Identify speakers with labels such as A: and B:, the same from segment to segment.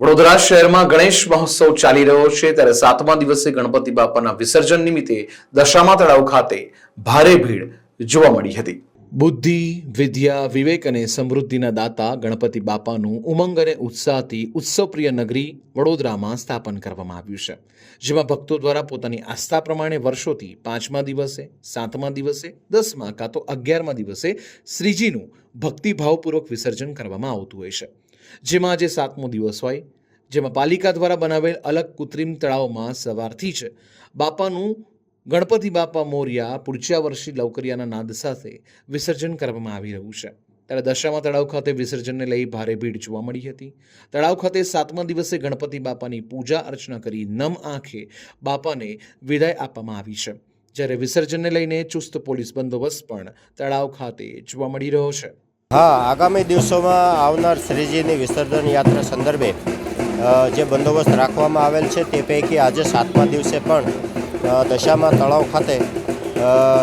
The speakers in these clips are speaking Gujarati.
A: વડોદરા શહેરમાં ગણેશ મહોત્સવ ચાલી રહ્યો છે ત્યારે સાતમા દિવસે ગણપતિ બાપાના વિસર્જન નિમિત્તે દશામા તળાવ ખાતે ભારે ભીડ જોવા મળી હતી. બુદ્ધિ, વિદ્યા, વિવેક અને સમૃદ્ધિના દાતા ગણપતિ બાપાનું ઉમંગ અને ઉત્સાહથી ઉત્સવપ્રિય નગરી વડોદરામાં સ્થાપન કરવામાં આવ્યું છે, જેમાં ભક્તો દ્વારા પોતાની આસ્થા પ્રમાણે વર્ષોથી પાંચમા દિવસે, સાતમા દિવસે, દસમા કાં તો અગિયારમા દિવસે શ્રીજીનું ભક્તિભાવપૂર્વક વિસર્જન કરવામાં આવતું હોય છે. જેમાં આજે સાતમો દિવસ હોય. જેમાં પાલિકા દ્વારા બનાવેલ અલગ કૃત્રિમ તળાવમાં સવારથી જ બાપાનું ગણપતિ બાપા મોર્યા પૂર્ચ્યા વર્ષી લવકરિયાના નાદ સાથે વિસર્જન કરવામાં આવી રહ્યું છે. ત્યારે દશામાં તળાવ ખાતે વિસર્જનને લઈ ભારે ભીડ જોવા મળી હતી. તળાવ ખાતે સાતમા દિવસે ગણપતિ બાપાની પૂજા અર્ચના કરી નમ આંખે બાપાને વિદાય આપવામાં આવી છે. જ્યારે વિસર્જનને લઈને ચુસ્ત પોલીસ બંદોબસ્ત પણ તળાવ ખાતે જોવા મળી રહ્યો છે.
B: હા, આગામી દિવસોમાં આવનાર શ્રીજીની વિસર્જન યાત્રા સંદર્ભે જે બંદોબસ્ત રાખવામાં આવેલ છે તે પૈકી આજે સાતમા દિવસે પણ દશામાં તળાવ ખાતે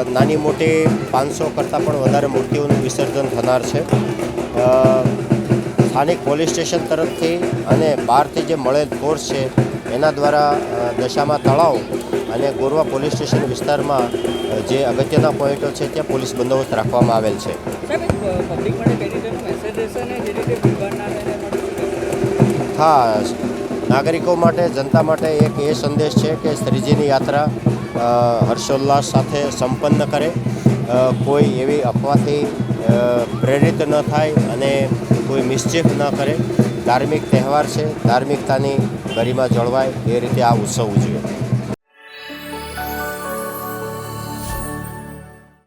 B: નાની મોટી પાંચસો કરતાં પણ વધારે મૂર્તિઓનું વિસર્જન થનાર છે. સ્થાનિક પોલીસ સ્ટેશન તરફથી અને બહારથી જે મળેલ ફોર્સ છે એના દ્વારા દશામાં તળાવ અને ગોરવા પોલીસ સ્ટેશન વિસ્તારમાં જે અગત્યના પોઈન્ટો છે ત્યાં પોલીસ બંદોબસ્ત રાખવામાં આવેલ છે. હા નાગરિકો માટે જનતા માટે એક એ સંદેશ છે કે શ્રીજીની યાત્રા હર્ષોલ્લાસ સાથે સંપન્ન કરે. કોઈ એવી અફવાથી પ્રેરિત ન થાય અને કોઈ મિસ્ચેફ ન કરે. ધાર્મિક તહેવાર છે, ધાર્મિકતાની ગરિમા જળવાય, એ રીતે આ ઉત્સવ ઉજવે